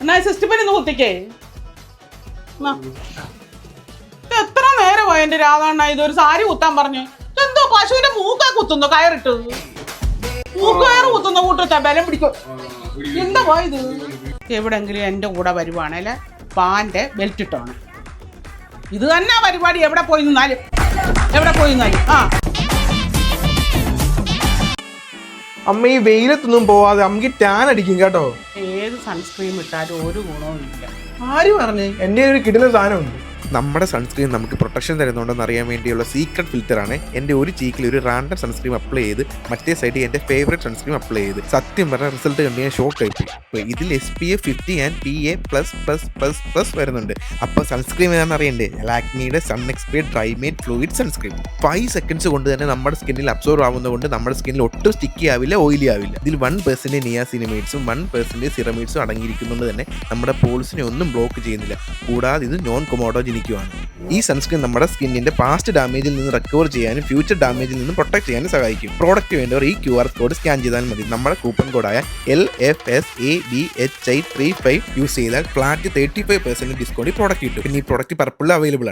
എന്നാ സിസ്റ്റപ്പിന് ഒന്ന് കുത്തിക്കേ. എത്ര നേരം നേരമായി എന്റെ രാധാണ്ണ? ഇതൊരു സാരി കുത്താൻ പറഞ്ഞു. എന്തോ പശുവിന്റെ മൂക്ക കുത്തുന്നു കയറിട്ട് മൂക്കയറ് കുത്തുന്ന കൂട്ടത്തെ ബലം പിടിക്കും. എന്താ പോയത്? എവിടെങ്കിലും എന്റെ കൂടെ വരുവാണേൽ പാന്റെ ബെൽറ്റ് ഇട്ടോണം ഇത് തന്നെ പരിപാടി എവിടെ പോയി നിന്നാലും. എവിടെ പോയി നിന്നാലും. ആ. അമ്മ ഈ വെയിലത്തൊന്നും പോവാതെ അമ്മയ്ക്ക് ടാൻ അടിക്കും കേട്ടോ. ഏത് സൺസ്ക്രീം ഇട്ടാലും ഒരു ഗുണവും ഇല്ല ആര് പറഞ്ഞേ? എന്റെ ഒരു കിട്ടുന്ന സാധനമുണ്ട്. നമ്മുടെ സൺസ്ക്രീൻ നമുക്ക് പ്രൊട്ടക്ഷൻ തരുന്നുണ്ടെന്ന് അറിയാൻ വേണ്ടിയുള്ള സീക്രട്ട് ഫിൽറ്ററാണ് എന്റെ ഒരു ചീക്കിൽ ഒരു റാൻഡം സൺസ്ക്രീൻ അപ്ലൈ ചെയ്ത് മറ്റേ സൈഡിൽ എന്റെ ഫേവറേറ്റ് സൺസ്ക്രീൻ അപ്ലൈ ചെയ്ത്. സത്യം പറഞ്ഞ റിസൾട്ട് കണ്ട് ഞാൻ ഷോക്ക് ആയി അപ്പോൾ ഇതിൽ S P F fifty and P A plus plus plus plus വരുന്നുണ്ട്. അപ്പോൾ സൺസ്ക്രീൻ ഏതാണെന്ന് അറിയണ്ടേ? ലാക്മിയുടെ sun expert dry matte fluid sunscreen five seconds കൊണ്ട് തന്നെ നമ്മുടെ സ്കിന്നിൽ അബ്സോർവ് ആവുന്നതുകൊണ്ട് നമ്മുടെ സ്കിന്നിൽ ഒട്ടും സ്റ്റിക്കി ആവില്ല ഓയിലി ആവില്ല. ഇതിൽ വൺ പെർസെന്റ് നിയാസിനിമേറ്റ്സും വൺ പെർസെന്റ് സിറമേറ്റ്സും അടങ്ങിയിരിക്കുന്നുണ്ട് തന്നെ. നമ്മുടെ പോൾസിനെ ഒന്നും ബ്ലോക്ക് ചെയ്യുന്നില്ല. കൂടാതെ ഇത് നോൺ കൊമോഡോജനിക്കുമാണ് ഈ സൺസ്ക്രീൻ നമ്മുടെ സ്കിന്നിന്റെ പാസ്റ്റ് ഡാമേജിൽ നിന്ന് റിക്കവർ ചെയ്യാനും ഫ്യൂച്ചർ ഡാമേജിൽ നിന്ന് പ്രൊട്ടക്ട് ചെയ്യാനും സഹായിക്കും. പ്രോഡക്റ്റ് വേണ്ടവർ ഈ ക്യു ആർ കോഡ് സ്കാൻ ചെയ്താൽ മതി. നമ്മുടെ coupon കോഡായ L F S A B H I three five use ചെയ്താൽ flat thirty five percent discount ഈ പ്രോഡക്റ്റ് കിട്ടും. പിന്നെ ഈ പ്രോഡക്റ്റ് പർപ്പിൾ അവൈലബിൾ ആണ്.